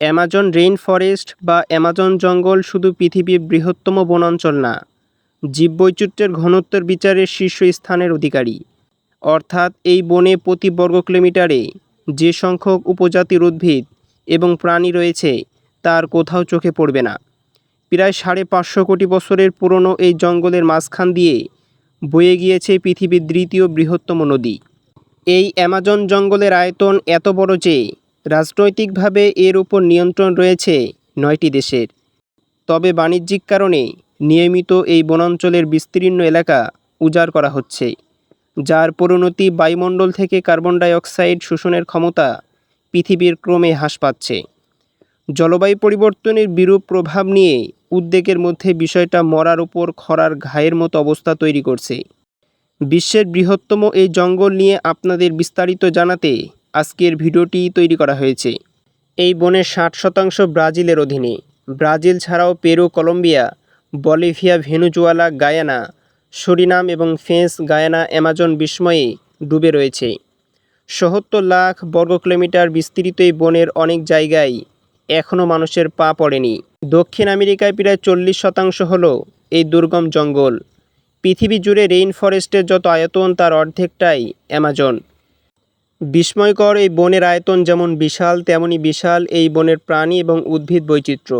Amazon rain forest বা Amazon জঙ্গল শুধু পৃথিবীর বৃহত্তম বনাঞ্চল না, জীববৈচিত্র্যের ঘনত্বের বিচারে শীর্ষস্থানের অধিকারী। অর্থাৎ এই বনে প্রতি বর্গ কিলোমিটারে যে সংখ্যক উপজাতির উদ্ভিদ এবং প্রাণী রয়েছে, তার কোথাও চোখে পড়বে না। প্রায় সাড়ে পাঁচশো কোটি বছরের পুরনো এই জঙ্গলের মাঝখান দিয়ে বয়ে গিয়েছে পৃথিবীর দ্বিতীয় বৃহত্তম নদী। এই অ্যামাজন জঙ্গলের আয়তন এত বড় যে রাজনৈতিকভাবে এর উপর নিয়ন্ত্রণ রয়েছে নয়টি দেশের। তবে বাণিজ্যিক কারণে নিয়মিত এই বনাঞ্চলের বিস্তীর্ণ এলাকা উজাড় করা হচ্ছে, যার পরিণতি বায়ুমণ্ডল থেকে কার্বন ডাই অক্সাইড শোষণের ক্ষমতা পৃথিবীর ক্রমে হ্রাস পাচ্ছে। জলবায়ু পরিবর্তনের বিরূপ প্রভাব নিয়ে উদ্বেগের মধ্যে বিষয়টা মরার উপর খরার ঘায়ের মতো অবস্থা তৈরি করছে। বিশ্বের বৃহত্তম এই জঙ্গল নিয়ে আপনাদের বিস্তারিত জানাতে আজকের ভিডিওটি তৈরি করা হয়েছে। এই বনের ষাট শতাংশ ব্রাজিলের অধীনে। ব্রাজিল ছাড়াও Peru, Colombia, Bolivia, Venezuela, Guyana, Suriname এবং ফেন্স গায়ানা, অ্যামাজন বিস্ময়ে ডুবে রয়েছে। সত্তর লাখ বর্গ কিলোমিটার বিস্তৃত এই বনের অনেক জায়গায় এখনও মানুষের পা পড়েনি। দক্ষিণ আমেরিকায় প্রায় চল্লিশ শতাংশ হল এই দুর্গম জঙ্গল। পৃথিবী জুড়ে রেইন ফরেস্টের যত আয়তন তার অর্ধেকটাই অ্যামাজন। বিস্ময়কর এই বনের আয়তন যেমন বিশাল, তেমনি বিশাল এই বনের প্রাণী এবং উদ্ভিদ বৈচিত্র্য।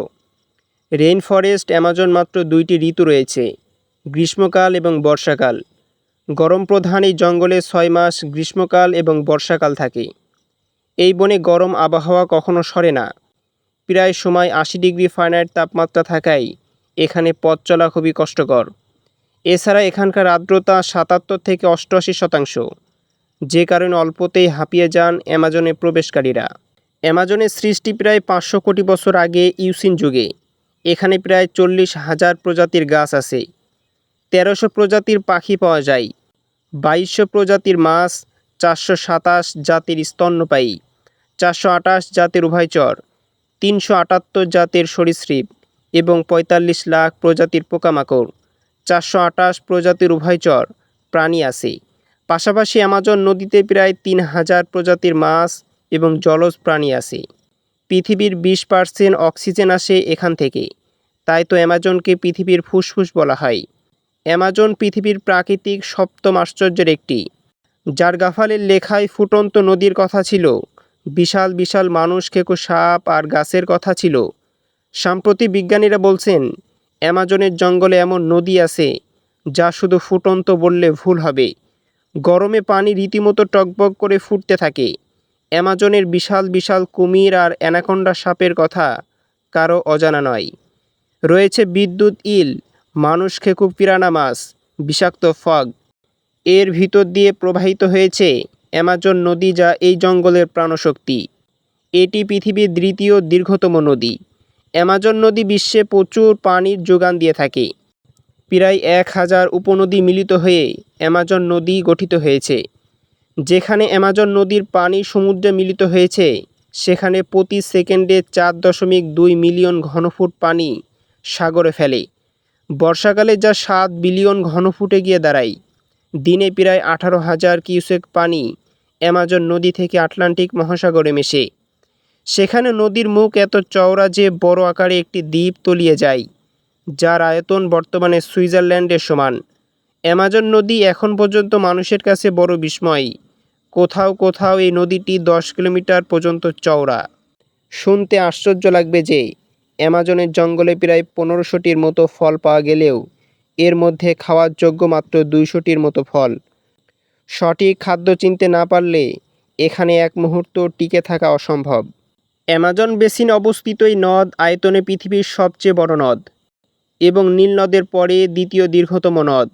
রেইন ফরেস্ট অ্যামাজন মাত্র দুইটি ঋতু রয়েছে, গ্রীষ্মকাল এবং বর্ষাকাল। গরম প্রধান এই জঙ্গলে ছয় মাস গ্রীষ্মকাল এবং বর্ষাকাল থাকে। এই বনে গরম আবহাওয়া কখনো সরে না। প্রায় সময় আশি ডিগ্রি ফারেনহাইট তাপমাত্রা থাকায় এখানে পথ চলা খুবই কষ্টকর। এছাড়া এখানকার আর্দ্রতা সাতাত্তর থেকে অষ্টআশি শতাংশ। যে কারণে অল্পতেই হাঁপিয়ে যান অ্যামাজনে প্রবেশকারীরা। অ্যামাজনের সৃষ্টি প্রায় পাঁচশো কোটি বছর আগে ইউসিন যুগে। এখানে প্রায় চল্লিশ হাজার প্রজাতির গাছ আছে। তেরোশো প্রজাতির পাখি পাওয়া যায়। বাইশশো প্রজাতির মাছ, চারশো সাতাশ জাতির স্তন্যপায়ী, চারশো আটাশ জাতের উভয়চর, তিনশো আটাত্তর জাতের সরীসৃপ এবং পঁয়তাল্লিশ লাখ প্রজাতির পোকামাকড়, চারশো আটাশ প্রজাতির উভয়চর প্রাণী আছে। পাশাপাশি অ্যামাজন নদীতে প্রায় তিন হাজার প্রজাতির মাছ এবং জলজ প্রাণী আছে। পৃথিবীর বিশ পার্সেন্ট অক্সিজেন আসে এখান থেকে। তাই তো অ্যামাজনকে পৃথিবীর ফুসফুস বলা হয়। অ্যামাজন পৃথিবীর প্রাকৃতিক সপ্তম আশ্চর্যের একটি। যার গাফালের লেখায় ফুটন্ত নদীর কথা ছিল, বিশাল বিশাল মানুষ, খেকো সাপ আর গাছের কথা ছিল। সাম্প্রতিক বিজ্ঞানীরা বলছেন অ্যামাজনের জঙ্গলে এমন নদী আছে, যা শুধু ফুটন্ত বললে ভুল হবে। গরমে পানি রীতিমতো টকবক করে ফুটতে থাকে। অ্যামাজনের বিশাল বিশাল কুমির আর অ্যানাকোন্ডা সাপের কথা কারও অজানা নয়। রয়েছে বিদ্যুৎ ইল, মানুষ খেকু পিরানা মাছ, বিষাক্ত ফগ। এর ভিতর দিয়ে প্রবাহিত হয়েছে অ্যামাজন নদী যা এই জঙ্গলের প্রাণশক্তি। এটি পৃথিবীর দ্বিতীয় দীর্ঘতম নদী। অ্যামাজন নদী বিশ্বে প্রচুর পানির যোগান দিয়ে থাকে। প্রায় এক হাজার উপনদী মিলিত হয়ে অ্যামাজন নদী গঠিত হয়েছে। যেখানে অ্যামাজন নদীর পানি সমুদ্রে মিলিত হয়েছে, সেখানে প্রতি সেকেন্ডে চার দশমিক দুই মিলিয়ন ঘনফুট পানি সাগরে ফেলে। বর্ষাকালে যা সাত বিলিয়ন ঘনফুটে গিয়ে দাঁড়ায়। দিনে প্রায় আঠারো হাজার কিউসেক পানি অ্যামাজন নদী থেকে আটলান্টিক মহাসাগরে মেশে। সেখানে নদীর মুখ এত চওড়া যে বড় আকারে একটি দ্বীপ তলিয়ে যায়। যার আয়তন বর্তমানে সুইজারল্যান্ডের সমান। অ্যামাজন নদী এখন পর্যন্ত মানুষের কাছে বড় বিস্ময়। কোথাও কোথাও এই নদীটি দশ কিলোমিটার পর্যন্ত চওড়া। শুনতে আশ্চর্য লাগবে যে, অ্যামাজনের জঙ্গলে প্রায় পনেরোশোটির মতো ফল পাওয়া গেলেও এর মধ্যে খাওয়ার যোগ্য মাত্র দুইশোটির মতো ফল। সঠিক খাদ্য চিনতে না পারলে এখানে এক মুহূর্ত টিকে থাকা অসম্ভব। অ্যামাজন বেসিন অবস্থিত এই নদ আয়তনে পৃথিবীর সবচেয়ে বড় নদ। এবং নীল নদের পরে দ্বিতীয় দীর্ঘতম নদ।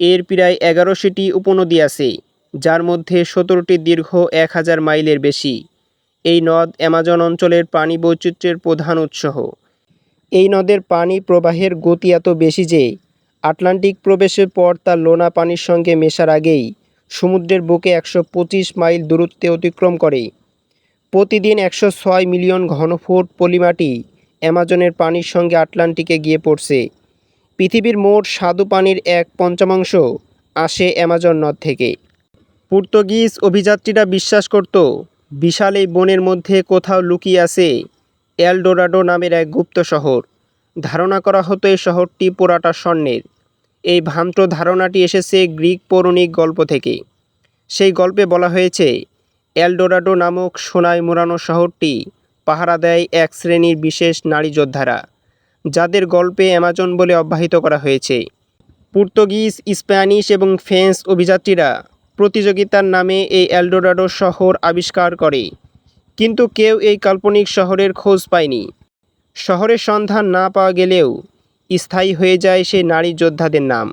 এর প্রায় এগারোশোটি উপনদী আছে, যার মধ্যে সতেরোটি দীর্ঘ, এক হাজার মাইলের বেশি। এই নদ অ্যামাজন অঞ্চলের পানি বৈচিত্র্যের প্রধান উৎস। এই নদের পানি প্রবাহের গতি এত বেশি যে, আটলান্টিক প্রবেশের পর তা লোনা পানির সঙ্গে মেশার আগেই সমুদ্রের বুকে একশো পঁচিশ মাইল দূরত্বে অতিক্রম করে। প্রতিদিন একশো ছয় মিলিয়ন ঘনফুট পলিমাটি অ্যামাজনের পানির সঙ্গে আটলান্টিকে গিয়ে পড়ছে। পৃথিবীর মোট স্বাদু পানির এক পঞ্চমাংশ আসে অ্যামাজন নদ থেকে। পর্তুগিজ অভিযাত্রীরা বিশ্বাস করত, বিশাল এই বনের মধ্যে কোথাও লুকিয়ে আছে এলডোরাডো নামের এক গুপ্ত শহর। ধারণা করা হতো এই শহরটি পোড়াটা স্বর্ণের। এই ভ্রান্ত ধারণাটি এসেছে গ্রিক পৌরাণিক গল্প থেকে। সেই গল্পে বলা হয়েছে, এলডোরাডো নামক সোনায় মোড়ানো শহরটি পাহারা দেয় এক শ্রেণির বিশেষ নারী যোদ্ধারা, যাদের গল্পে অ্যামাজন বলে অব্যাহিত করা হয়েছে। পর্তুগিজ, স্প্যানিশ এবং ফ্রেঞ্চ অভিযাত্রীরা প্রতিযোগিতার নামে এই এলডোরাডো শহর আবিষ্কার করে, কিন্তু কেউ এই কাল্পনিক শহরের খোঁজ পায়নি। শহরের সন্ধান না পাওয়া গেলেও স্থায়ী হয়ে যায় সেই নারী যোদ্ধাদের নাম।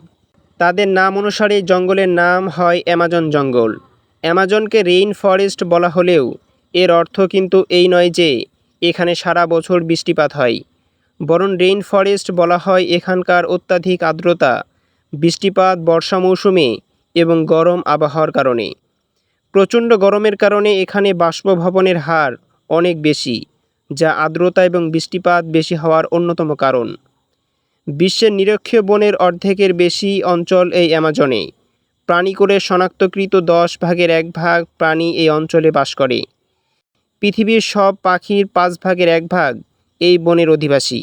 তাদের নাম অনুসারে জঙ্গলের নাম হয় অ্যামাজন জঙ্গল। অ্যামাজনকে রেইন ফরেস্ট বলা হলেও এর অর্থ কিন্তু এই নয় যে এখানে সারা বছর বৃষ্টিপাত হয়। বরং রেইন ফরেস্ট বলা হয় এখানকার অত্যাধিক আর্দ্রতা, বৃষ্টিপাত, বর্ষা মৌসুমে এবং গরম আবহাওয়ার কারণে। প্রচণ্ড গরমের কারণে এখানে বাষ্পভবনের হার অনেক বেশি, যা আর্দ্রতা এবং বৃষ্টিপাত বেশি হওয়ার অন্যতম কারণ। বিশ্বের নিরক্ষীয় বনের অর্ধেকের বেশি অঞ্চল এই অ্যামাজনে। প্রাণী করে শনাক্তকৃত দশ ভাগের এক ভাগ প্রাণী এই অঞ্চলে বাস করে। পৃথিবীর সব পাখির পাঁচ ভাগের এক ভাগ এই বনের অধিবাসী।